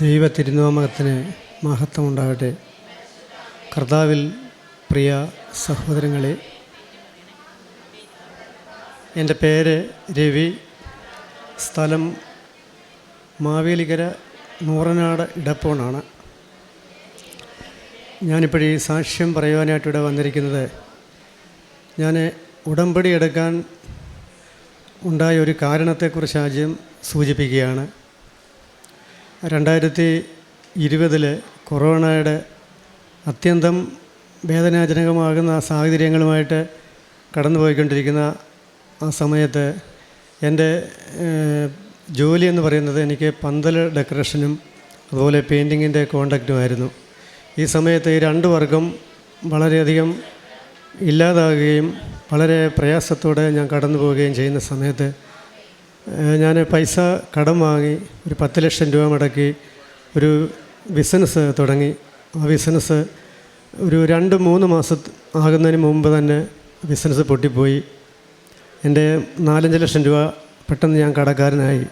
ദൈവ തിരുനാമകത്തിന് മഹത്വമുണ്ടാകട്ടെ. കർത്താവിൽ പ്രിയ സഹോദരങ്ങളെ എന്റെ പേര് രവി. സ്ഥലം മാവേലിക്കര നൂറനാട് ഇടപ്പോണാണ്. ഞാനിപ്പോഴീ സാക്ഷ്യം പറയുവാനായിട്ട് ഇവിടെ വന്നിരിക്കുന്നത് ഞാൻ ഉടമ്പടി എടുക്കാൻ ഉണ്ടായ ഒരു കാരണത്തെക്കുറിച്ച് ആദ്യം സൂചിപ്പിക്കുകയാണ്. രണ്ടായിരത്തി ഇരുപതിൽ കൊറോണയുടെ അത്യന്തം വേദനാജനകമാകുന്ന സാഹചര്യങ്ങളുമായിട്ട് കടന്നുപോയിക്കൊണ്ടിരിക്കുന്ന ആ സമയത്ത് എന്റെ ജോലി എന്ന് പറയുന്നത് എനിക്ക് പന്തൽ ഡെക്കറേഷനും അതുപോലെ പെയിന്റിങ്ങിന്റെ കോണ്ടാക്റ്റുമായിരുന്നു. ഈ സമയത്ത് ഈ രണ്ട് വർഗം വളരെയധികം ഇല്ലാതാകുകയും വളരെ പ്രയാസത്തോടെ ഞാൻ കടന്നു പോവുകയും ചെയ്യുന്ന സമയത്ത് ഞാൻ പൈസ കടം വാങ്ങി ഒരു പത്ത് ലക്ഷം രൂപ മുടക്കി ഒരു ബിസിനസ് തുടങ്ങി. ആ ബിസിനസ് ഒരു രണ്ട് മൂന്ന് മാസം ആകുന്നതിന് മുമ്പ് തന്നെ ബിസിനസ് പൊട്ടിപ്പോയി. എന്റെ നാലഞ്ച് ലക്ഷം രൂപ പെട്ടെന്ന് ഞാൻ കടക്കാരനായി.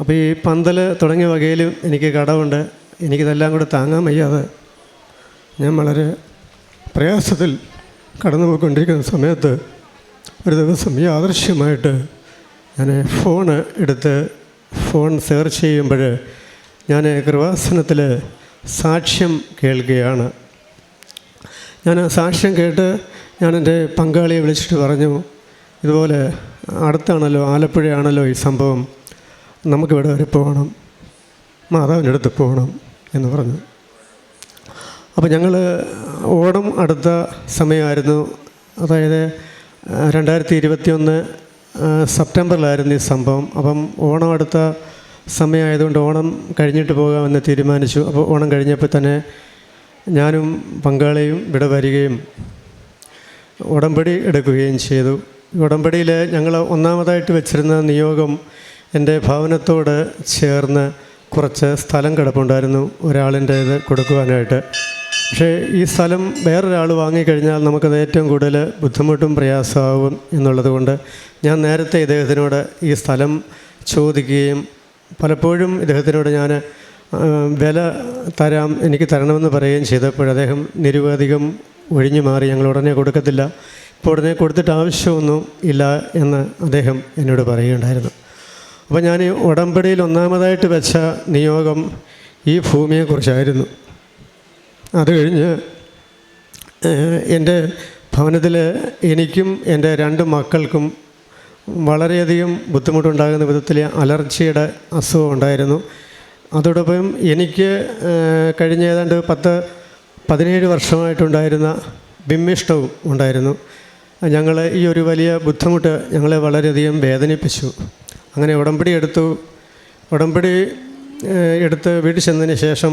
അപ്പോൾ ഈ പന്തൽ തുടങ്ങിയ വകയിലും എനിക്ക് കടമുണ്ട്. എനിക്കിതെല്ലാം കൂടെ താങ്ങാൻ വയ്യാതെ ഞാൻ വളരെ പ്രയാസത്തിൽ കടന്നു പോയിക്കൊണ്ടിരിക്കുന്ന സമയത്ത് ഒരു ദിവസം ഈ യാദൃശ്യമായിട്ട് ഞാൻ ഫോണ് എടുത്ത് ഫോൺ സെർച്ച് ചെയ്യുമ്പോൾ ഞാൻ കൃപാസനത്തിൽ സാക്ഷ്യം കേൾക്കുകയാണ്. ഞാൻ സാക്ഷ്യം കേട്ട് ഞാൻ എന്റെ പങ്കാളിയെ വിളിച്ചിട്ട് പറഞ്ഞു ഇതുപോലെ അടുത്താണല്ലോ ആലപ്പുഴയാണല്ലോ ഈ സംഭവം. നമുക്കിവിടെ വരെ പോകണം. മാതാവിന്റെ അടുത്ത് പോകണം എന്ന് പറഞ്ഞു. അപ്പോൾ ഞങ്ങൾ ഓണം അടുത്ത സമയമായിരുന്നു. അതായത് രണ്ടായിരത്തി ഇരുപത്തി ഒന്ന് സെപ്റ്റംബറിലായിരുന്നു ഈ സംഭവം. അപ്പം ഓണം അടുത്ത സമയമായതുകൊണ്ട് ഓണം കഴിഞ്ഞിട്ട് പോകാമെന്ന് തീരുമാനിച്ചു. അപ്പോൾ ഓണം കഴിഞ്ഞപ്പോൾ തന്നെ ഞാനും പങ്കാളിയും ഇവിടെ വരികയും ഉടമ്പടി എടുക്കുകയും ചെയ്തു. ഉടമ്പടിയിൽ ഞങ്ങൾ ഒന്നാമതായിട്ട് വെച്ചിരുന്ന നിയോഗം എന്റെ ഭവനത്തോട് ചേർന്ന് കുറച്ച് സ്ഥലം കിടപ്പുണ്ടായിരുന്നു. ഒരാളിന്റേത് കൊടുക്കുവാനായിട്ട്. പക്ഷേ ഈ സ്ഥലം വേറൊരാൾ വാങ്ങിക്കഴിഞ്ഞാൽ നമുക്കത് ഏറ്റവും കൂടുതൽ ബുദ്ധിമുട്ടും പ്രയാസമാകും എന്നുള്ളത് കൊണ്ട് ഞാൻ നേരത്തെ ഇദ്ദേഹത്തിനോട് ഈ സ്ഥലം ചോദിക്കുകയും പലപ്പോഴും ഇദ്ദേഹത്തിനോട് ഞാൻ വില തരാം എനിക്ക് തരണമെന്ന് പറയുകയും ചെയ്തപ്പോൾ അദ്ദേഹം നിരുപാധികം ഒഴിഞ്ഞു മാറി ഞങ്ങൾ ഉടനെ കൊടുക്കത്തില്ല ഇപ്പോൾ ഉടനെ കൊടുത്തിട്ട് ആവശ്യമൊന്നും ഇല്ല എന്ന് അദ്ദേഹം എന്നോട് പറയുകയുണ്ടായിരുന്നു. അപ്പോൾ ഞാൻ ഉടമ്പടിയിൽ ഒന്നാമതായിട്ട് വെച്ച നിയോഗം ഈ ഭൂമിയെക്കുറിച്ചായിരുന്നു. അത് കഴിഞ്ഞ് എന്റെ ഭവനത്തിൽ എനിക്കും എന്റെ രണ്ട് മക്കൾക്കും വളരെയധികം ബുദ്ധിമുട്ടുണ്ടാകുന്ന വിധത്തിൽ അലർജിയുടെ അസുഖം ഉണ്ടായിരുന്നു. അതോടൊപ്പം എനിക്ക് കഴിഞ്ഞ ഏതാണ്ട് പത്ത് പതിനേഴ് വർഷമായിട്ടുണ്ടായിരുന്ന ബിമ്മിഷ്ടവും ഉണ്ടായിരുന്നു. ഞങ്ങൾ ഈ ഒരു വലിയ ബുദ്ധിമുട്ട് ഞങ്ങളെ വളരെയധികം വേദനിപ്പിച്ചു. അങ്ങനെ ഉടമ്പടി എടുത്തു. ഉടമ്പടി എടുത്ത് വീട്ടിൽ ചെന്നതിന് ശേഷം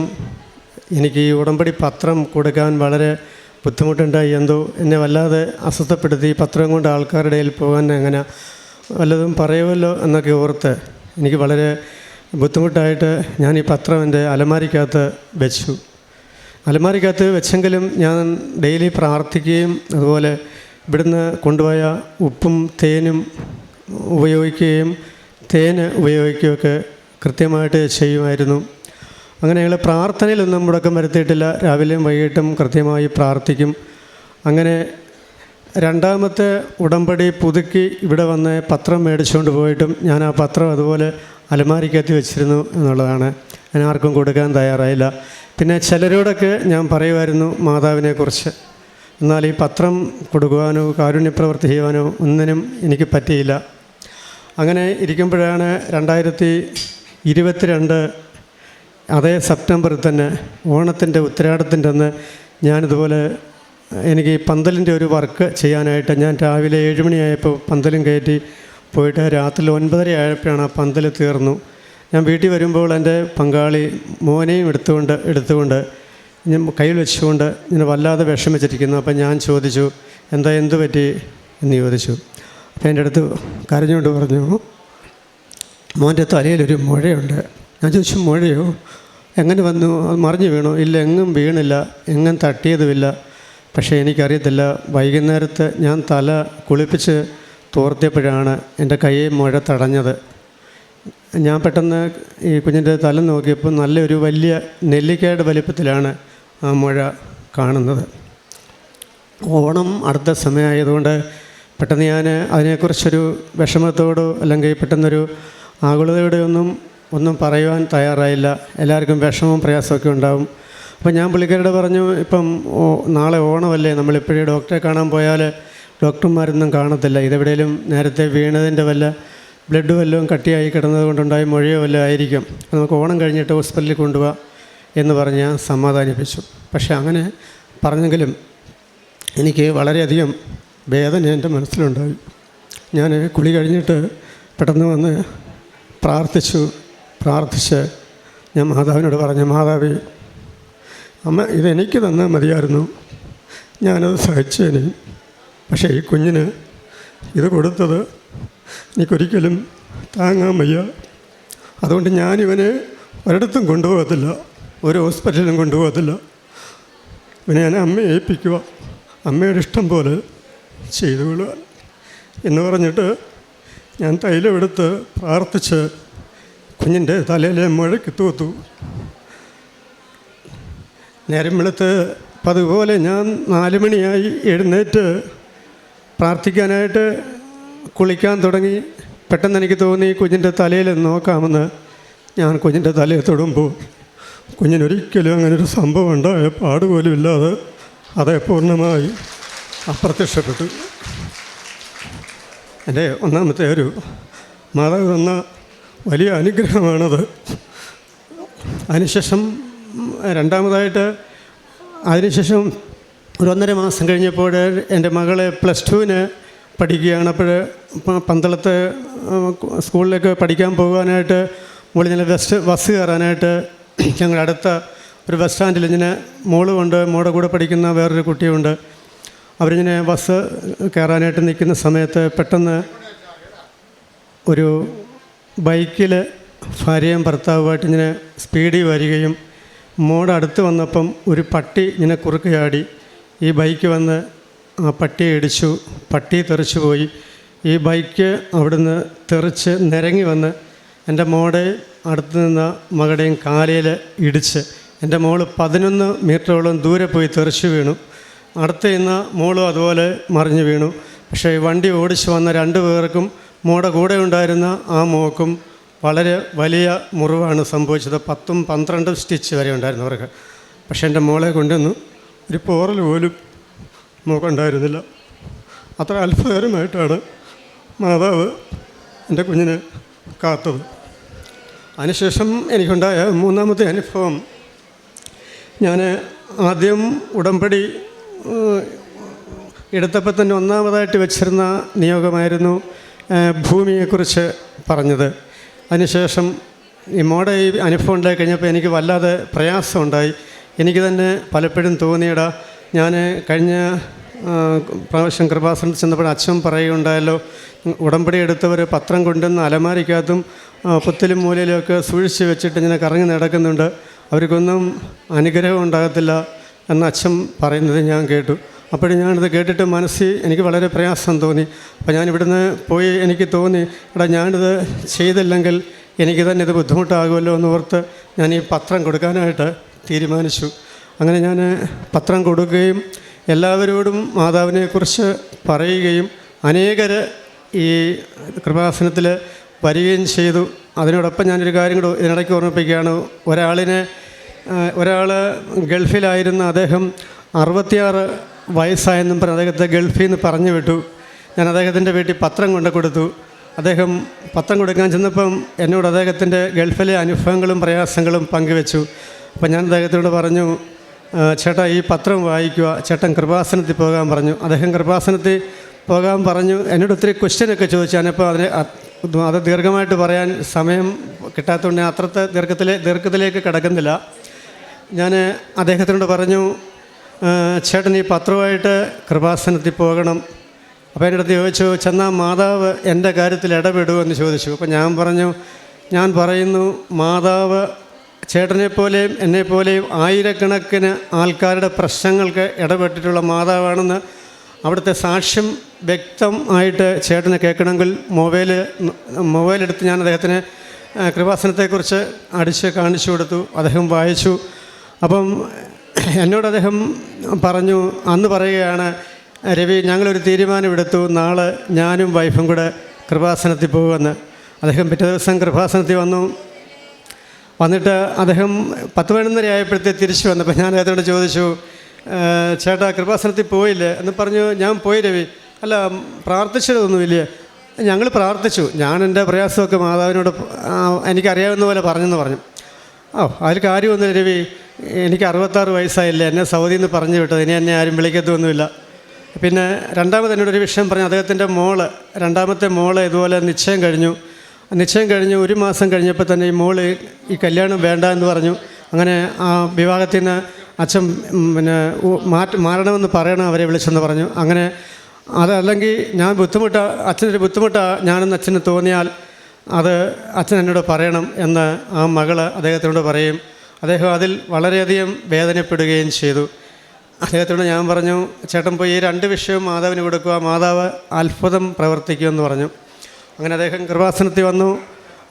എനിക്ക് ഈ ഉടമ്പടി പത്രം കൊടുക്കാൻ വളരെ ബുദ്ധിമുട്ടുണ്ടായി. എന്തോ എന്നെ വല്ലാതെ അസ്വസ്ഥപ്പെടുത്തി. പത്രം കൊണ്ട് ആൾക്കാരുടെ ഇടയിൽ പോകാൻ എങ്ങനെ വല്ലതും പറയുമല്ലോ എന്നൊക്കെ ഓർത്ത് എനിക്ക് വളരെ ബുദ്ധിമുട്ടായിട്ട് ഞാൻ ഈ പത്രം എന്റെ അലമാരിക്കകത്ത് വെച്ചു. അലമാരിക്കകത്ത് വെച്ചെങ്കിലും ഞാൻ ഡെയിലി പ്രാർത്ഥിക്കുകയും അതുപോലെ ഇവിടുന്ന് കൊണ്ടുപോയ ഉപ്പും തേനും ഉപയോഗിക്കുകയും തേന് ഉപയോഗിക്കുകയൊക്കെ കൃത്യമായിട്ട് ചെയ്യുമായിരുന്നു. അങ്ങനെ ഞങ്ങൾ പ്രാർത്ഥനയിലൊന്നും മുടക്കം വരുത്തിയിട്ടില്ല. രാവിലെയും വൈകിട്ടും കൃത്യമായി പ്രാർത്ഥിക്കും. അങ്ങനെ രണ്ടാമത്തെ ഉടമ്പടി പുതുക്കി ഇവിടെ വന്ന് പത്രം മേടിച്ചുകൊണ്ട് പോയിട്ടും ഞാൻ ആ പത്രം അതുപോലെ അലമാരിക്കകത്ത് വെച്ചിരുന്നു എന്നുള്ളതാണ്. ഞാൻ ആർക്കും കൊടുക്കാൻ തയ്യാറായില്ല. പിന്നെ ചിലരോടൊക്കെ ഞാൻ പറയുമായിരുന്നു മാതാവിനെക്കുറിച്ച്. എന്നാൽ ഈ പത്രം കൊടുക്കുവാനോ കാരുണ്യപ്രവർത്തി ചെയ്യുവാനോ ഒന്നിനും എനിക്ക് പറ്റിയില്ല. അങ്ങനെ ഇരിക്കുമ്പോഴാണ് രണ്ടായിരത്തി ഇരുപത്തിരണ്ട് അതേ സെപ്റ്റംബറിൽ തന്നെ ഓണത്തിന്റെ ഉത്തരാടത്തിന്റെ അന്ന് ഞാനിതുപോലെ എനിക്ക് പന്തലിന്റെ ഒരു വർക്ക് ചെയ്യാനായിട്ട് ഞാൻ രാവിലെ ഏഴ് മണിയായപ്പോൾ പന്തലും കയറ്റി പോയിട്ട് രാത്രി ഒൻപതര ആയപ്പോഴാണ് ആ പന്തൽ തീർന്നു. ഞാൻ വീട്ടിൽ വരുമ്പോൾ എന്റെ പങ്കാളി മോനെയും എടുത്തുകൊണ്ട് എടുത്തുകൊണ്ട് ഞാൻ കയ്യിൽ വെച്ചുകൊണ്ട് ഇങ്ങനെ വല്ലാതെ വിഷമിച്ചിരിക്കുന്നു. അപ്പം ഞാൻ ചോദിച്ചു എന്താ എന്ത് പറ്റി? എന്ന് ചോദിച്ചു. അപ്പം എന്റെ അടുത്ത് കരഞ്ഞുകൊണ്ട് പറഞ്ഞു മോന്റെ തലയിലൊരു മുഴയുണ്ട്. ഞാൻ ചോദിച്ചു മുഴയോ എങ്ങനെ വന്നു? അത് മറിഞ്ഞു വീണോ? ഇല്ല എങ്ങും വീണില്ല. എങ്ങും തട്ടിയതുമില്ല. പക്ഷേ എനിക്കറിയത്തില്ല. വൈകുന്നേരത്ത് ഞാൻ തല കുളിപ്പിച്ച് തോർത്തിയപ്പോഴാണ് എന്റെ കൈ മുഴ തടഞ്ഞത്. ഞാൻ പെട്ടെന്ന് ഈ കുഞ്ഞിന്റെ തല നോക്കിയപ്പോൾ നല്ലൊരു വലിയ നെല്ലിക്കയുടെ വലിപ്പത്തിലാണ് ആ മുഴ കാണുന്നത്. ഓണം അടുത്ത സമയമായതുകൊണ്ട് പെട്ടെന്ന് ഞാൻ അതിനെക്കുറിച്ചൊരു വിഷമത്തോടോ അല്ലെങ്കിൽ പെട്ടെന്നൊരു ആകുലതയോടെ ഒന്നും പറയുവാൻ തയ്യാറായില്ല. എല്ലാവർക്കും വിഷമവും പ്രയാസമൊക്കെ ഉണ്ടാവും. അപ്പോൾ ഞാൻ പുള്ളിക്കാരോട് പറഞ്ഞു ഇപ്പം നാളെ ഓണമല്ലേ നമ്മളിപ്പോഴേ ഡോക്ടറെ കാണാൻ പോയാൽ ഡോക്ടർമാരൊന്നും കാണത്തില്ല. ഇതെവിടെയും നേരത്തെ വീണതിന്റെ വല്ല ബ്ലഡ് വല്ലതും കട്ടിയായി കിടന്നത് കൊണ്ടുണ്ടായ മൊഴിയോ വല്ലതും ആയിരിക്കും. നമുക്ക് ഓണം കഴിഞ്ഞിട്ട് ഹോസ്പിറ്റലിൽ കൊണ്ടുപോകാം എന്ന് പറഞ്ഞ് ഞാൻ സമാധാനിപ്പിച്ചു. പക്ഷേ അങ്ങനെ പറഞ്ഞെങ്കിലും എനിക്ക് വളരെയധികം വേദന എന്റെ മനസ്സിലുണ്ടായി. ഞാൻ കുളി കഴിഞ്ഞിട്ട് പെട്ടെന്ന് വന്ന് പ്രാർത്ഥിച്ചു. പ്രാർത്ഥിച്ച് ഞാൻ മാതാവിനോട് പറഞ്ഞു മാതാവി അമ്മ ഇതെനിക്ക് തന്നാൽ മതിയായിരുന്നു. ഞാനത് സഹിച്ചേനെ. പക്ഷേ ഈ കുഞ്ഞിന് ഇത് കൊടുത്തത് എനിക്കൊരിക്കലും താങ്ങാൻ വയ്യ. അതുകൊണ്ട് ഞാനിവനെ ഒരിടത്തും കൊണ്ടുപോകത്തില്ല ഒരു ഹോസ്പിറ്റലിലും കൊണ്ടുപോകത്തില്ല. ഇവനെ ഞാൻ അമ്മയെ ഏൽപ്പിക്കുക അമ്മയുടെ ഇഷ്ടം പോലെ ചെയ്തു കൊള്ളുക എന്ന് പറഞ്ഞിട്ട് ഞാൻ തൈലമെടുത്ത് പ്രാർത്ഥിച്ച് കുഞ്ഞിന്റെ തലയിലെ മുഴയ്ക്ക് തൂത്തു. നേരം വെളുത്ത് പതുപോലെ ഞാൻ നാല് മണിയായി എഴുന്നേറ്റ് പ്രാർത്ഥിക്കാനായിട്ട് കുളിക്കാൻ തുടങ്ങി. പെട്ടെന്ന് എനിക്ക് തോന്നി കുഞ്ഞിന്റെ തലയിൽ നോക്കാമെന്ന്. ഞാൻ കുഞ്ഞിന്റെ തലയെ തൊടുമ്പോൾ കുഞ്ഞിനൊരിക്കലും അങ്ങനെ ഒരു സംഭവം ഉണ്ടായ പാടുപോലും ഇല്ലാതെ അതേ പൂർണമായി അപ്രത്യക്ഷപ്പെട്ടു. എന്റെ ഒന്നാമത്തെ ഒരു മാതാവ് തന്ന വലിയ അനുഗ്രഹമാണത്. അതിനുശേഷം രണ്ടാമതായിട്ട് അതിനുശേഷം ഒരു ഒന്നര മാസം കഴിഞ്ഞപ്പോൾ എന്റെ മകളെ പ്ലസ് ടുവിന് പഠിക്കുകയാണ്. അപ്പോൾ പന്തളത്ത് സ്കൂളിലേക്ക് പഠിക്കാൻ പോകാനായിട്ട് മുകളിൽ ഞാൻ ബസ് ബസ് കയറാനായിട്ട് ഞങ്ങളുടെ അടുത്ത ഒരു ബസ് സ്റ്റാൻഡിൽ ഇങ്ങനെ മോളുമുണ്ട് മോളുടെ കൂടെ പഠിക്കുന്ന വേറൊരു കുട്ടിയുണ്ട്. അവരിങ്ങനെ ബസ് കയറാനായിട്ട് നിൽക്കുന്ന സമയത്ത് പെട്ടെന്ന് ഒരു ബൈക്കിൽ ഭാര്യയും ഭർത്താവുമായിട്ട് ഇങ്ങനെ സ്പീഡിൽ വരികയും മോഡ് അടുത്ത് വന്നപ്പം ഒരു പട്ടി ഇങ്ങനെ കുറുക്ക് ചാടി ഈ ബൈക്ക് വന്ന് ആ പട്ടിയെ ഇടിച്ചു പട്ടി തെറിച്ചു പോയി. ഈ ബൈക്ക് അവിടുന്ന് തെറിച്ച് നിരങ്ങി വന്ന് എന്റെ മോടെ അടുത്ത് നിന്ന മകളുടെയും കാലയിൽ ഇടിച്ച് എന്റെ മോൾ പതിനൊന്ന് മീറ്ററോളം ദൂരെ പോയി തെറിച്ചു വീണു. അടുത്ത് നിന്ന മോളും അതുപോലെ മറിഞ്ഞു വീണു. പക്ഷേ വണ്ടി ഓടിച്ചു വന്ന രണ്ടു പേർക്കും മോടെ കൂടെ ഉണ്ടായിരുന്ന ആ മോക്കും വളരെ വലിയ മുറിവാണ് സംഭവിച്ചത്. പത്തും പന്ത്രണ്ടും സ്റ്റിച്ച് വരെ ഉണ്ടായിരുന്നു അവർക്ക്. പക്ഷേ എന്റെ മോളെ കൊണ്ടുവന്നു ഒരു പോറൽ പോലും മോക്കുണ്ടായിരുന്നില്ല അത്ര അത്ഭുതകരമായിട്ടാണ് മാതാവ് എന്റെ കുഞ്ഞിനെ കാത്തത്. അതിനുശേഷം എനിക്കുണ്ടായ മൂന്നാമത്തെ അനുഭവം. ഞാൻ ആദ്യം ഉടമ്പടി എടുത്തപ്പോൾ തന്നെ ഒന്നാമതായിട്ട് വെച്ചിരുന്ന നിയോഗമായിരുന്നു. ഭൂമിയെക്കുറിച്ച് പറഞ്ഞത്. അതിനുശേഷം ഈ മോടെ ഈ അനുഭവം ഉണ്ടായി കഴിഞ്ഞപ്പോൾ എനിക്ക് വല്ലാതെ പ്രയാസമുണ്ടായി. എനിക്ക് തന്നെ പലപ്പോഴും തോന്നിയടാ ഞാൻ കഴിഞ്ഞ പ്രാവശ്യം കൃപാസനത്തിൽ ചെന്നപ്പോൾ അച്ഛൻ പറയുകയുണ്ടായല്ലോ ഉടമ്പടി എടുത്തവർ പത്രം കൊണ്ടുവന്ന് അലമാരിക്കകത്തും പുത്തലും മൂലയിലുമൊക്കെ സൂക്ഷിച്ച് വെച്ചിട്ട് ഇങ്ങനെ കറങ്ങി നടക്കുന്നുണ്ട്. അവർക്കൊന്നും അനുഗ്രഹം ഉണ്ടാകത്തില്ല എന്ന് അച്ഛൻ പറയുന്നത് ഞാൻ കേട്ടു. അപ്പോഴും ഞാനിത് കേട്ടിട്ട് മനസ്സിൽ എനിക്ക് വളരെ പ്രയാസം തോന്നി. അപ്പോൾ ഞാൻ ഇവിടുന്ന് പോയി എനിക്ക് തോന്നി എടാ ഞാനിത് ചെയ്തില്ലെങ്കിൽ എനിക്ക് തന്നെ ഇത് ബുദ്ധിമുട്ടാകുമല്ലോ എന്ന് ഓർത്ത് ഞാൻ ഈ പത്രം കൊടുക്കാനായിട്ട് തീരുമാനിച്ചു. അങ്ങനെ ഞാൻ പത്രം കൊടുക്കുകയും എല്ലാവരോടും മാതാവിനെക്കുറിച്ച് പറയുകയും അനേകർ ഈ കൃപാസനത്തിൽ വരികയും ചെയ്തു. അതിനോടൊപ്പം ഞാനൊരു കാര്യം കൂടെ ഇതിനിടയ്ക്ക് ഓർമ്മിപ്പിക്കുകയാണ്. ഒരാളിനെ ഒരാൾ ഗൾഫിലായിരുന്ന അദ്ദേഹം അറുപത്തിയാറ് വയസ്സായെന്നും പറഞ്ഞ് അദ്ദേഹത്തെ ഗൾഫിൽ നിന്ന് പറഞ്ഞു വിട്ടു. ഞാൻ അദ്ദേഹത്തിന്റെ വീട്ടിൽ പത്രം കൊണ്ട് കൊടുത്തു. അദ്ദേഹം പത്രം കൊടുക്കാൻ ചെന്നപ്പം എന്നോട് അദ്ദേഹത്തിന്റെ ഗൾഫിലെ അനുഭവങ്ങളും പ്രയാസങ്ങളും പങ്കുവെച്ചു. അപ്പം ഞാൻ അദ്ദേഹത്തോട് പറഞ്ഞു "ആ, ചേട്ടാ ഈ പത്രം വായിക്കുക. ചേട്ടൻ കൃപാസനത്തിൽ പോകാൻ പറഞ്ഞു. അദ്ദേഹം കൃപാസനത്തിൽ പോകാൻ പറഞ്ഞു. എന്നോട് ഒത്തിരി ക്വസ്റ്റ്യനൊക്കെ ചോദിച്ചു. ഞാനിപ്പോൾ അതിനെ അത് ദീർഘമായിട്ട് പറയാൻ സമയം കിട്ടാത്തതുകൊണ്ട് അത്രത്തെ ദീർഘത്തിലെ ദീർഘത്തിലേക്ക് കിടക്കുന്നില്ല. ഞാൻ അദ്ദേഹത്തിനോട് പറഞ്ഞു "ആ, ചേട്ടൻ ഈ പത്രമായിട്ട് കൃപാസനത്തിൽ പോകണം. അപ്പോൾ എന്റെ അടുത്ത് ചോദിച്ചു ചെന്നാൽ മാതാവ് എന്റെ കാര്യത്തിൽ ഇടപെടുമോ എന്ന് ചോദിച്ചു. അപ്പോൾ ഞാൻ പറഞ്ഞു ഞാൻ പറയുന്നു മാതാവ് ചേട്ടനെപ്പോലെയും എന്നെപ്പോലെയും ആയിരക്കണക്കിന് ആൾക്കാരുടെ പ്രശ്നങ്ങൾക്ക് ഇടപെട്ടിട്ടുള്ള മാതാവാണെന്ന് അവിടുത്തെ സാക്ഷ്യം വ്യക്തമായിട്ട് ചേട്ടന് കേൾക്കണമെങ്കിൽ മൊബൈൽ മൊബൈലെടുത്ത് ഞാൻ അദ്ദേഹത്തിന് കൃപാസനത്തെക്കുറിച്ച് അടിച്ച് കാണിച്ചു കൊടുത്തു. അദ്ദേഹം വായിച്ചു. അപ്പം എന്നോട് അദ്ദേഹം പറഞ്ഞു അന്ന് പറയുകയാണ് രവി ഞങ്ങളൊരു തീരുമാനമെടുത്തു. നാളെ ഞാനും വൈഫും കൂടെ കൃപാസനത്തിൽ പോകുമെന്ന്. അദ്ദേഹം പിറ്റേ ദിവസം കൃപാസനത്തിൽ വന്നു. വന്നിട്ട് അദ്ദേഹം പത്ത് പതിനൊന്നര ആയപ്പോഴത്തെ തിരിച്ചു വന്നപ്പോൾ ഞാൻ അദ്ദേഹത്തോട് ചോദിച്ചു ചേട്ടാ കൃപാസനത്തിൽ പോയില്ലേ? എന്ന് പറഞ്ഞു ഞാൻ പോയി രവി. അല്ല പ്രാർത്ഥിച്ചതൊന്നുമില്ല ഞങ്ങൾ പ്രാർത്ഥിച്ചു. ഞാൻ എന്റെ പ്രയാസമൊക്കെ മാതാവിനോട് എനിക്കറിയാവുന്ന പോലെ പറഞ്ഞെന്ന് പറഞ്ഞു. ഓ അതിൽ കാര്യമൊന്നുമില്ല രവി. എനിക്ക് അറുപത്താറ് വയസ്സായില്ലേ? എന്നെ സൗദിയിൽ നിന്ന് പറഞ്ഞു വിട്ടത്. ഇനി എന്നെ ആരും വിളിക്കത്തൊന്നുമില്ല. പിന്നെ രണ്ടാമത് എന്നോട് ഒരു വിഷയം പറഞ്ഞു. അദ്ദേഹത്തിന്റെ മോൾ രണ്ടാമത്തെ മോൾ ഇതുപോലെ നിശ്ചയം കഴിഞ്ഞു. നിശ്ചയം കഴിഞ്ഞ് ഒരു മാസം കഴിഞ്ഞപ്പോൾ തന്നെ ഈ മോൾ ഈ കല്യാണം വേണ്ട എന്ന് പറഞ്ഞു. അങ്ങനെ ആ വിവാഹത്തിൽ നിന്ന് അച്ഛൻ പിന്നെ മാറ്റ മാറണമെന്ന് പറയണം അവരെ വിളിച്ചെന്ന് പറഞ്ഞു. അങ്ങനെ അതല്ലെങ്കിൽ ഞാൻ ബുദ്ധിമുട്ടാണ് അച്ഛനൊരു ബുദ്ധിമുട്ടാണ് ഞാനെന്ന് അച്ഛന് തോന്നിയാൽ അത് അച്ഛൻ എന്നോട് പറയണം എന്ന് ആ മകൾ അദ്ദേഹത്തിനോട് പറയും. അദ്ദേഹം അതിൽ വളരെയധികം വേദനപ്പെടുകയും ചെയ്തു. അദ്ദേഹത്തോട് ഞാൻ പറഞ്ഞു ചേട്ടൻ പോയി ഈ രണ്ട് വിഷയവും മാതാവിന് കൊടുക്കുക മാതാവ് അത്ഭുതം പ്രവർത്തിക്കുമെന്ന് പറഞ്ഞു. അങ്ങനെ അദ്ദേഹം കൃപാസനത്തിൽ വന്നു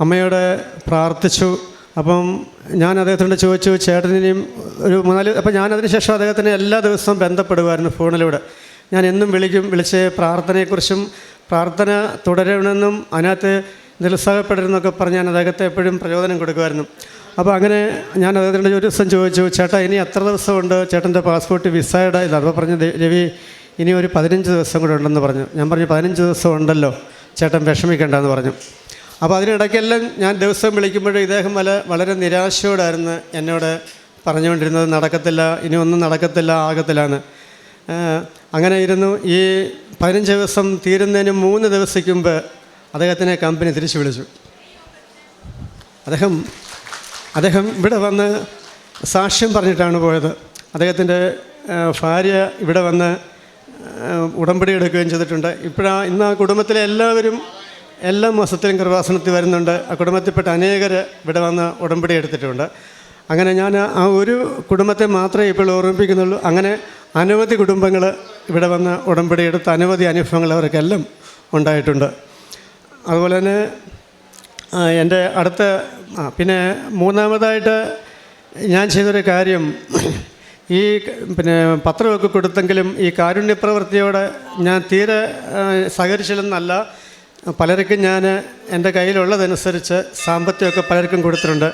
അമ്മയോട് പ്രാർത്ഥിച്ചു. അപ്പം ഞാൻ അദ്ദേഹത്തിനോട് ചോദിച്ചു ചേട്ടനെയും ഒരു മൂന്നാൽ അപ്പം ഞാൻ അതിനുശേഷം അദ്ദേഹത്തിനെ എല്ലാ ദിവസവും ബന്ധപ്പെടുമായിരുന്നു ഫോണിലൂടെ. ഞാൻ എന്നും വിളിക്കും വിളിച്ച് പ്രാർത്ഥനയെക്കുറിച്ചും പ്രാർത്ഥന തുടരണമെന്നും അതിനകത്ത് നിരുത്സാഹപ്പെടരുതെന്നൊക്കെ പറഞ്ഞ് ഞാൻ അദ്ദേഹത്തെ എപ്പോഴും പ്രചോദനം കൊടുക്കുമായിരുന്നു. അപ്പോൾ അങ്ങനെ ഞാൻ അദ്ദേഹത്തിന്റെ ഒരു ദിവസം ചോദിച്ചു ചേട്ടാ ഇനി എത്ര ദിവസമുണ്ട്? ചേട്ടന്റെ പാസ്പോർട്ട് വിസയുടെ ഇത്. അപ്പോൾ പറഞ്ഞു രവി ഇനി ഒരു പതിനഞ്ച് ദിവസം കൂടെ ഉണ്ടെന്ന് പറഞ്ഞു. ഞാൻ പറഞ്ഞു പതിനഞ്ച് ദിവസം ഉണ്ടല്ലോ ചേട്ടൻ വിഷമിക്കേണ്ടെന്ന് പറഞ്ഞു. അപ്പോൾ അതിനിടയ്ക്കെല്ലാം ഞാൻ ദിവസം വിളിക്കുമ്പോഴും ഇദ്ദേഹം വല വളരെ നിരാശയോടായിരുന്നു എന്നോട് പറഞ്ഞുകൊണ്ടിരുന്നത് നടക്കത്തില്ല ഇനി ഒന്നും നടക്കത്തില്ല ആകത്തിലാണ് അങ്ങനെ ഇരുന്നു. ഈ പതിനഞ്ച് ദിവസം തീരുന്നതിന് മൂന്ന് ദിവസത്തേക്ക് മുമ്പ് അദ്ദേഹത്തിനെ കമ്പനി തിരിച്ചു വിളിച്ചു. അദ്ദേഹം അദ്ദേഹം ഇവിടെ വന്ന് സാക്ഷ്യം പറഞ്ഞിട്ടാണ് പോയത്. അദ്ദേഹത്തിന്റെ ഭാര്യ ഇവിടെ വന്ന് ഉടമ്പടി എടുക്കുകയും ചെയ്തിട്ടുണ്ട്. ഇപ്പോഴാ ഇന്ന് ആ കുടുംബത്തിലെ എല്ലാവരും എല്ലാ മാസത്തിലും കൃപാസനത്തിൽ വരുന്നുണ്ട്. ആ കുടുംബത്തിൽപ്പെട്ട അനേകർ ഇവിടെ വന്ന് ഉടമ്പടി എടുത്തിട്ടുണ്ട്. അങ്ങനെ ഞാൻ ആ ഒരു കുടുംബത്തെ മാത്രമേ ഇപ്പോൾ ഓർമ്മിപ്പിക്കുന്നുള്ളൂ. അങ്ങനെ അനവധി കുടുംബങ്ങൾ ഇവിടെ വന്ന് ഉടമ്പടി എടുത്ത് അനവധി അനുഭവങ്ങൾ അവർക്കെല്ലാം ഉണ്ടായിട്ടുണ്ട്. അതുപോലെ തന്നെ എന്റെ അടുത്ത പിന്നെ മൂന്നാമതായിട്ട് ഞാൻ ചെയ്തൊരു കാര്യം ഈ പിന്നെ പത്രമൊക്കെ കൊടുത്തെങ്കിലും ഈ കാരുണ്യപ്രവൃത്തിയോട് ഞാൻ തീരെ സഹകരിച്ചില്ലെന്നല്ല പലർക്കും ഞാൻ എന്റെ കയ്യിലുള്ളതനുസരിച്ച് സാമ്പത്തികമൊക്കെ പലർക്കും കൊടുത്തിട്ടുണ്ട്.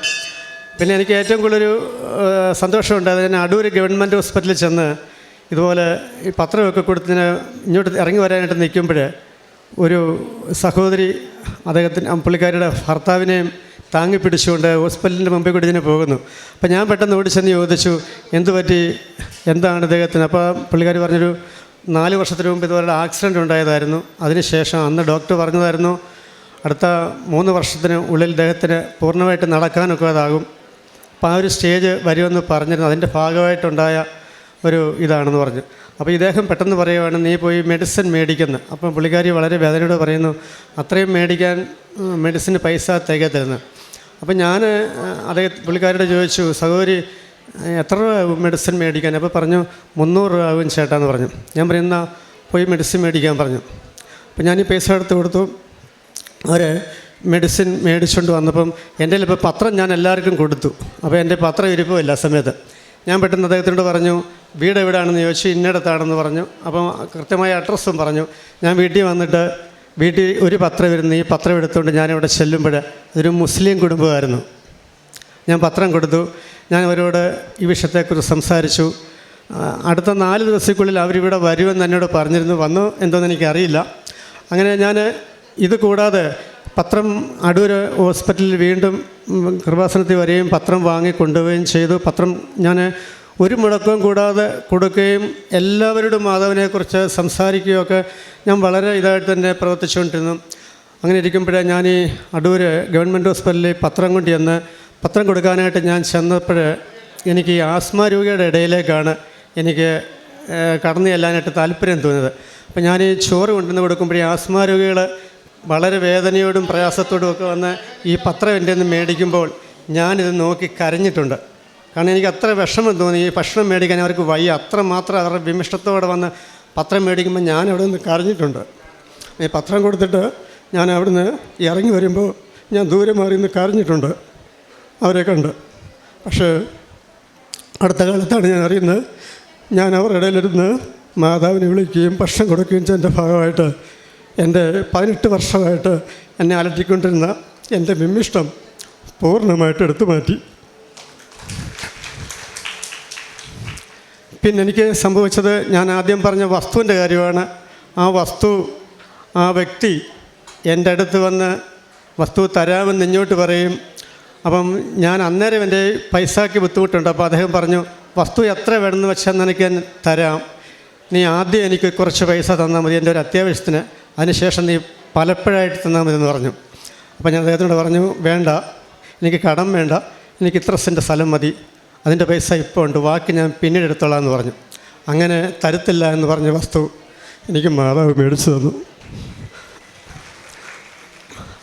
പിന്നെ എനിക്ക് ഏറ്റവും കൂടുതലൊരു ആ, സന്തോഷമുണ്ട്. അത് ഞാൻ അടൂർ ഗവൺമെന്റ് ഹോസ്പിറ്റലിൽ ചെന്ന് ഇതുപോലെ ഈ പത്രമൊക്കെ കൊടുത്തിന് ഇങ്ങോട്ട് ഇറങ്ങി വരാനായിട്ട് നിൽക്കുമ്പോൾ ഒരു സഹോദരി അദ്ദേഹത്തിന് ആ പുള്ളിക്കാരിയുടെ ഭർത്താവിനെയും താങ്ങി പിടിച്ചുകൊണ്ട് ഹോസ്പിറ്റലിന്റെ മുമ്പിൽ കൂടി ഇതിനെ പോകുന്നു. അപ്പോൾ ഞാൻ പെട്ടെന്ന് ഓടിച്ചെന്ന് ചോദിച്ചു എന്തു പറ്റി എന്താണ് ഇദ്ദേഹത്തിന്? അപ്പോൾ പുള്ളിക്കാരി പറഞ്ഞൊരു നാല് വർഷത്തിന് മുമ്പ് ഇതുപോലെ ആക്സിഡന്റ് ഉണ്ടായതായിരുന്നു. അതിനുശേഷം അന്ന് ഡോക്ടർ പറഞ്ഞതായിരുന്നു അടുത്ത മൂന്ന് വർഷത്തിന് ഉള്ളിൽ ഇദ്ദേഹത്തിന് പൂർണമായിട്ട് നടക്കാനൊക്കെ അതാകും. അപ്പോൾ ആ ഒരു സ്റ്റേജ് വരുമെന്ന് പറഞ്ഞിരുന്നു. അതിന്റെ ഭാഗമായിട്ടുണ്ടായ ഒരു ഇതാണെന്ന് പറഞ്ഞു. അപ്പോൾ ഇദ്ദേഹം പെട്ടെന്ന് പറയുവാണ് നീ പോയി മെഡിസിൻ മേടിക്കുന്നു. അപ്പം പുള്ളിക്കാരി വളരെ വേദനയോട് പറയുന്നു അത്രയും മേടിക്കാൻ മെഡിസിന് പൈസ തികയത്തിരുന്നു അപ്പം ഞാൻ അദ്ദേഹം പുള്ളിക്കാരോട് ചോദിച്ചു സഹോദരി എത്ര രൂപ മെഡിസിൻ മേടിക്കാൻ? അപ്പോൾ പറഞ്ഞു മുന്നൂറ് രൂപ ആകും ചേട്ടാന്ന് പറഞ്ഞു. ഞാൻ പറയുന്ന പോയി മെഡിസിൻ മേടിക്കാൻ പറഞ്ഞു. അപ്പം ഞാൻ ഈ പൈസ എടുത്ത് കൊടുത്തു അവർ മെഡിസിൻ മേടിച്ചുകൊണ്ട് വന്നപ്പം എന്റെ ഇപ്പോൾ പത്രം ഞാൻ എല്ലാവർക്കും കൊടുത്തു. അപ്പോൾ എന്റെ പത്രം ഇരിപ്പില്ല ആ സമയത്ത്. ഞാൻ പെട്ടെന്ന് അദ്ദേഹത്തിനോട് പറഞ്ഞു വീട് എവിടെയാണെന്ന് ചോദിച്ചു ഇന്നിടത്താണെന്ന് പറഞ്ഞു. അപ്പം കൃത്യമായ അഡ്രസ്സും പറഞ്ഞു. ഞാൻ വീട്ടിൽ വന്നിട്ട് വീട്ടിൽ ഒരു പത്രം ഇരുന്ന് ഈ പത്രം എടുത്തുകൊണ്ട് ഞാനിവിടെ ചെല്ലുമ്പോൾ ഇതൊരു മുസ്ലിം കുടുംബമായിരുന്നു. ഞാൻ പത്രം കൊടുത്തു. ഞാൻ അവരോട് ഈ വിഷയത്തെക്കുറിച്ച് സംസാരിച്ചു. അടുത്ത നാല് ദിവസത്തിനുള്ളിൽ അവരിവിടെ വരുമെന്ന് എന്നോട് പറഞ്ഞിരുന്നു. വന്നു എന്തോന്ന് എനിക്കറിയില്ല. അങ്ങനെ ഞാൻ ഇത് കൂടാതെ പത്രം അടൂർ ഹോസ്പിറ്റലിൽ വീണ്ടും കൃപാസനത്തിൽ വരികയും പത്രം വാങ്ങി കൊണ്ടുപോവുകയും ചെയ്തു. പത്രം ഞാൻ ഒരു മുടക്കവും കൂടാതെ കൊടുക്കുകയും എല്ലാവരോടും മാധവനെക്കുറിച്ച് സംസാരിക്കുകയൊക്കെ ഞാൻ വളരെ ഇതായിട്ട് തന്നെ പ്രവർത്തിച്ചുകൊണ്ടിരുന്നു. അങ്ങനെ ഇരിക്കുമ്പോഴേ ഞാൻ ഈ അടൂർ ഗവൺമെന്റ് ഹോസ്പിറ്റലിൽ പത്രം കൊണ്ട് ചെന്ന് പത്രം കൊടുക്കാനായിട്ട് ഞാൻ ചെന്നപ്പോൾ എനിക്ക് ഈ ആസ്മ രോഗിയുടെ ഇടയിലേക്കാണ് എനിക്ക് കടന്നു ചെല്ലാനായിട്ട് താല്പര്യം തോന്നിയത്. അപ്പോൾ ഞാൻ ഈ ചോറ് കൊണ്ടുവന്ന് കൊടുക്കുമ്പോൾ ആസ്മ രോഗികൾ വളരെ വേദനയോടും പ്രയാസത്തോടും ഒക്കെ വന്ന് ഈ പത്രം എന്റെ നിന്ന് മേടിക്കുമ്പോൾ ഞാനിത് നോക്കി കരഞ്ഞിട്ടുണ്ട്. കാരണം എനിക്ക് അത്ര വിഷമം തോന്നി. ഈ ഭക്ഷണം മേടിക്കാൻ അവർക്ക് വയ്യ. അത്ര മാത്രം അവരുടെ വിമിഷ്ടത്തോടെ വന്ന് പത്രം മേടിക്കുമ്പോൾ ഞാൻ അവിടെ നിന്ന് കരഞ്ഞിട്ടുണ്ട്. ഈ പത്രം കൊടുത്തിട്ട് ഞാൻ അവിടുന്ന് ഇറങ്ങി വരുമ്പോൾ ഞാൻ ദൂരെ മാറി നിന്ന് കരഞ്ഞിട്ടുണ്ട്. അവരെ കണ്ട്. പക്ഷേ അടുത്ത കാലത്താണ് ഞാൻ അറിയുന്നത്. ഞാൻ അവരുടെ ഇടയിലിരുന്ന് മാതാവിനെ വിളിക്കുകയും ഭക്ഷണം കൊടുക്കുകയും ചെയ്തതിന്റെ ഭാഗമായിട്ട് എന്റെ പതിനെട്ട് വർഷമായിട്ട് എന്നെ അലട്ടിക്കൊണ്ടിരുന്ന എന്റെ വിമ്മിഷ്ടം പൂർണമായിട്ട് എടുത്തു മാറ്റി. പിന്നെ എനിക്ക് സംഭവിച്ചത് ഞാൻ ആദ്യം പറഞ്ഞ വസ്തുവിന്റെ കാര്യമാണ്. ആ വസ്തു ആ വ്യക്തി എന്റെ അടുത്ത് വന്ന് വസ്തു തരാമെന്ന് ഇങ്ങോട്ട് പറയും. അപ്പം ഞാൻ അന്നേരം എന്റെ പൈസയ്ക്ക് ബുദ്ധിമുട്ടുണ്ട്. അപ്പോൾ അദ്ദേഹം പറഞ്ഞു വസ്തു എത്ര വേണമെന്ന് വെച്ചാൽ നിനക്ക് തരാം. നീ ആദ്യം എനിക്ക് കുറച്ച് പൈസ തന്നാൽ മതി. എന്റെ ഒരു അത്യാവശ്യത്തിന് അതിനുശേഷം നീ പലപ്പോഴായിട്ട് തന്നാൽ മതി എന്ന് പറഞ്ഞു. അപ്പോൾ ഞാൻ അദ്ദേഹത്തിനോട് പറഞ്ഞു വേണ്ട. എനിക്ക് കടം വേണ്ട. എനിക്ക് ഇത്ര സെന്റ് സ്ഥലം മതി. അതിന്റെ പൈസ ഇപ്പോൾ ഉണ്ട്. ബാക്കി ഞാൻ പിന്നീട് എടുത്തോളാം എന്ന് പറഞ്ഞു. അങ്ങനെ തരത്തില്ല എന്ന് പറഞ്ഞ വസ്തു എനിക്ക് മാതാവ് മേടിച്ചു തന്നു.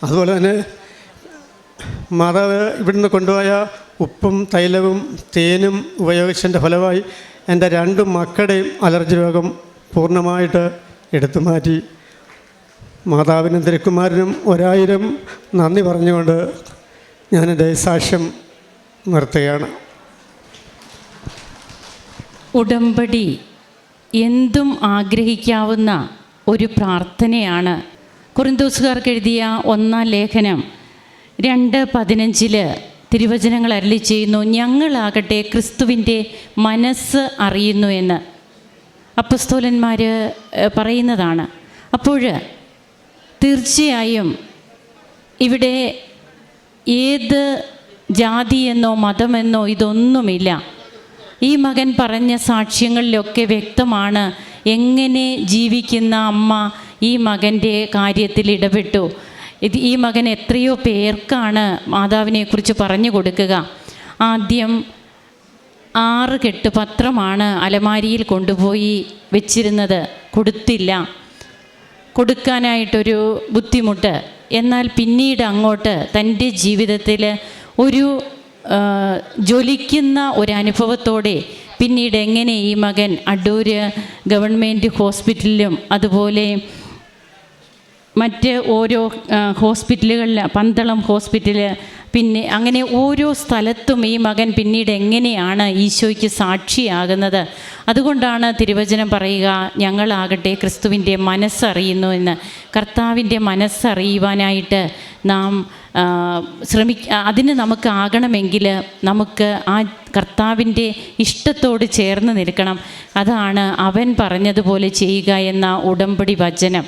അതുപോലെ തന്നെ മാതാവ് ഇവിടുന്ന് കൊണ്ടുപോയ ഉപ്പും തൈലവും തേനും ഉപയോഗിച്ചതിന്റെ ഫലമായി എന്റെ രണ്ട് മക്കളുടെയും അലർജി രോഗം പൂർണമായിട്ട് എടുത്തു മാറ്റി. മാതാവിനും തിരുക്കുമാരനും ഒരായിരം നന്ദി പറഞ്ഞുകൊണ്ട് ഞാനെന്റെ സാക്ഷ്യം നിർത്തുകയാണ്. ഉടമ്പടി എന്തും ആഗ്രഹിക്കാവുന്ന ഒരു പ്രാർത്ഥനയാണ്. കുറിന്തോസുകാർക്ക് എഴുതിയ ഒന്നാം ലേഖനം രണ്ട് പതിനഞ്ചിൽ തിരുവചനങ്ങൾ അരളി ചെയ്യുന്നു ഞങ്ങളാകട്ടെ ക്രിസ്തുവിന്റെ മനസ്സ് അറിയുന്നു എന്ന്. അപ്പസ്തോലന്മാർ പറയുന്നതാണ്. അപ്പോൾ തീർച്ചയായും ഇവിടെ ഏത് ജാതിയെന്നോ മതമെന്നോ ഇതൊന്നുമില്ല. ഈ മകൻ പറഞ്ഞ സാക്ഷ്യങ്ങളിലൊക്കെ വ്യക്തമാണ് എങ്ങനെ ജീവിക്കുന്ന അമ്മ ഈ മകന്റെ കാര്യത്തിൽ ഇടപെട്ടു. ഇത് ഈ മകൻ എത്രയോ പേർക്കാണ് മാതാവിനെക്കുറിച്ച് പറഞ്ഞു കൊടുക്കുക. ആദ്യം ആറ് കെട്ട് പത്രമാണ് അലമാരിയിൽ കൊണ്ടുപോയി വെച്ചിരുന്നത്. കൊടുത്തില്ല. കൊടുക്കാനായിട്ടൊരു ബുദ്ധിമുട്ട്. എന്നാൽ പിന്നീട് അങ്ങോട്ട് തന്റെ ജീവിതത്തിൽ ഒരു ജ്വലിക്കുന്ന ഒരനുഭവത്തോടെ പിന്നീട് എങ്ങനെ ഈ മകൻ അടൂര് ഗവൺമെന്റ് ഹോസ്പിറ്റലിലും അതുപോലെ മറ്റ് ഓരോ ഹോസ്പിറ്റലുകളിൽ പന്തളം ഹോസ്പിറ്റൽ പിന്നെ അങ്ങനെ ഓരോ സ്ഥലത്തും ഈ മകൻ പിന്നീട് എങ്ങനെയാണ് ഈശോയ്ക്ക് സാക്ഷിയാകുന്നത്? അതുകൊണ്ടാണ് തിരുവചനം പറയുക ഞങ്ങളാകട്ടെ ക്രിസ്തുവിന്റെ മനസ്സറിയുന്നു എന്ന്. കർത്താവിന്റെ മനസ്സറിയുവാനായിട്ട് നാം ശ്രമി അതിന് നമുക്ക് ആകണമെങ്കിൽ നമുക്ക് ആ കർത്താവിന്റെ ഇഷ്ടത്തോട് ചേർന്ന് നിൽക്കണം. അതാണ് അവൻ പറഞ്ഞതുപോലെ ചെയ്യുക എന്ന ഉടമ്പടി വചനം.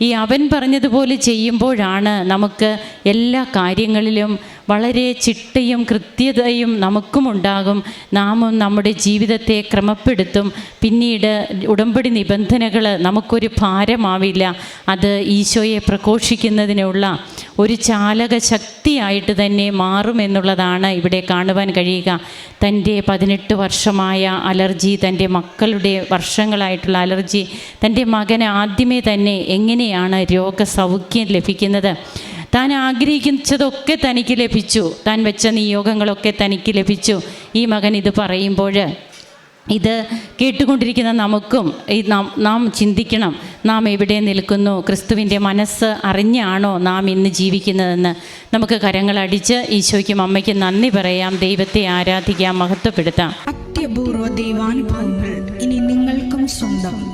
ഈ അവൻ പറഞ്ഞതുപോലെ ചെയ്യുമ്പോഴാണ് നമുക്ക് എല്ലാ കാര്യങ്ങളിലും വളരെ ചിട്ടയും കൃത്യതയും നമുക്കും ഉണ്ടാകും നാമും നമ്മുടെ ജീവിതത്തെ ക്രമപ്പെടുത്തും. പിന്നീട് ഉടമ്പടി നിബന്ധനകൾ നമുക്കൊരു ഭാരമാവില്ല. അത് ഈശോയെ പ്രഘോഷിക്കുന്നതിനുള്ള ഒരു ചാലക ശക്തിയായിട്ട് തന്നെ മാറുമെന്നുള്ളതാണ് ഇവിടെ കാണുവാൻ കഴിയുക. തന്റെ പതിനെട്ട് വർഷമായ അലർജി തന്റെ മക്കളുടെ വർഷങ്ങളായിട്ടുള്ള അലർജി തന്റെ മകന് ആദ്യമേ തന്നെ എങ്ങനെയാണ് രോഗസൗഖ്യം ലഭിക്കുന്നത്? താൻ ആഗ്രഹിച്ചതൊക്കെ തനിക്ക് ലഭിച്ചു. താൻ വെച്ച നിയോഗങ്ങളൊക്കെ തനിക്ക് ലഭിച്ചു. ഈ മകൻ ഇത് പറയുമ്പോൾ ഇത് കേട്ടുകൊണ്ടിരിക്കുന്ന നമുക്കും നാം നാം ചിന്തിക്കണം. നാം എവിടെ നിൽക്കുന്നു? ക്രിസ്തുവിന്റെ മനസ്സ് അറിഞ്ഞാണോ നാം ഇന്ന് ജീവിക്കുന്നതെന്ന്? നമുക്ക് കരങ്ങളടിച്ച് ഈശോയ്ക്കും അമ്മയ്ക്കും നന്ദി പറയാം. ദൈവത്തെ ആരാധിക്കാം മഹത്വപ്പെടുത്താം. അത്യപൂർവ ദൈവാനുഭവങ്ങൾ ഇനി നിങ്ങൾക്കും സ്വന്തം.